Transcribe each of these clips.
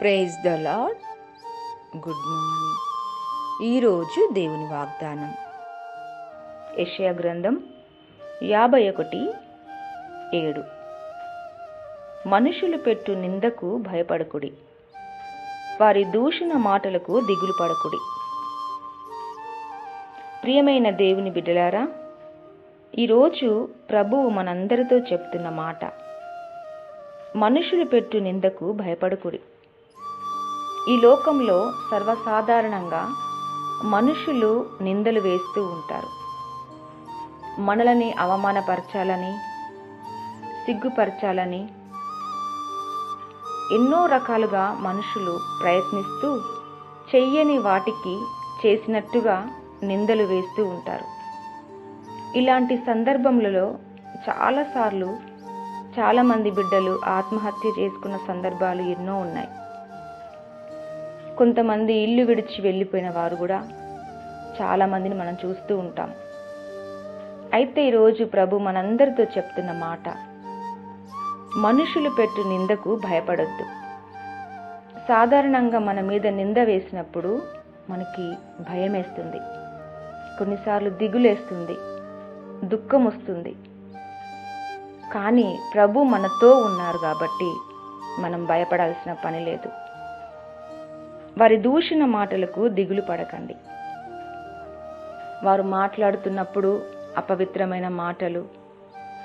Praise the Lord good morning ఈరోజు దేవుని వాగ్దానం. యషయా గ్రంథం యాభై ఒకటి ఏడు. మనుషులు పెట్టు నిందకు భయపడకుడి. వారి దూషణ మాటలకు దిగులు పడకుడి. ప్రియమైన దేవుని బిడ్డలారా ఈరోజు ప్రభువు మనందరితో చెప్తున్న మాట. మనుషులు పెట్టు నిందకు భయపడకుడి. ఈ లోకంలో సర్వసాధారణంగా మనుషులు నిందలు వేస్తూ ఉంటారు. మనలని అవమానపరచాలని సిగ్గుపరచాలని ఎన్నో రకాలుగా మనుషులు ప్రయత్నిస్తూ చెయ్యని వాటికి చేసినట్టుగా నిందలు వేస్తూ ఉంటారు. ఇలాంటి సందర్భములలో చాలాసార్లు చాలామంది బిడ్డలు ఆత్మహత్య చేసుకున్న సందర్భాలు ఎన్నో ఉన్నాయి. కొంతమంది ఇల్లు విడిచి వెళ్ళిపోయిన వారు కూడా చాలామందిని మనం చూస్తూ ఉంటాం. అయితే ఈరోజు ప్రభు మనందరితో చెప్తున్న మాట మనుషులు పెట్టు నిందకు భయపడొద్దు. సాధారణంగా మన మీద నింద వేసినప్పుడు మనకి భయం వేస్తుంది కొన్నిసార్లు దిగులేస్తుంది దుఃఖం వస్తుంది కానీ ప్రభు మనతో ఉన్నారు కాబట్టి మనం భయపడాల్సిన పని లేదు. వారి దూషణ మాటలకు దిగులు పడకండి. వారు మాట్లాడుతున్నప్పుడు అపవిత్రమైన మాటలు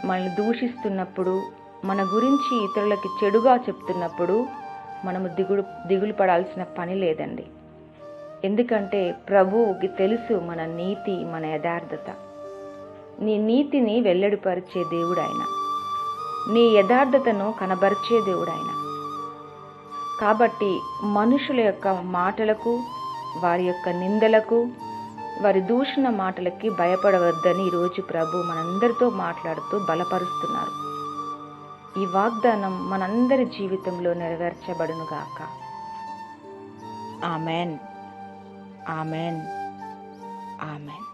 మనల్ని దూషిస్తున్నప్పుడు మన గురించి ఇతరులకి చెడుగా చెప్తున్నప్పుడు మనము దిగులు దిగులు పడాల్సిన పని లేదండి. ఎందుకంటే ప్రభువుకి తెలుసు మన నీతి మన యథార్థత. నీ నీతిని వెల్లడిపరిచే దేవుడు ఆయన నీ యథార్థతను కనబరిచే దేవుడు ఆయన కాబట్టి మనుషుల యొక్క మాటలకు వారి యొక్క నిందలకు వారి దూషణ మాటలకి భయపడవద్దని ఈరోజు ప్రభు మనందరితో మాట్లాడుతూ బలపరుస్తున్నారు. ఈ వాగ్దానం మనందరి జీవితంలో నెరవేర్చబడునుగాక. ఆమెన్. ఆమెన్. ఆమెన్.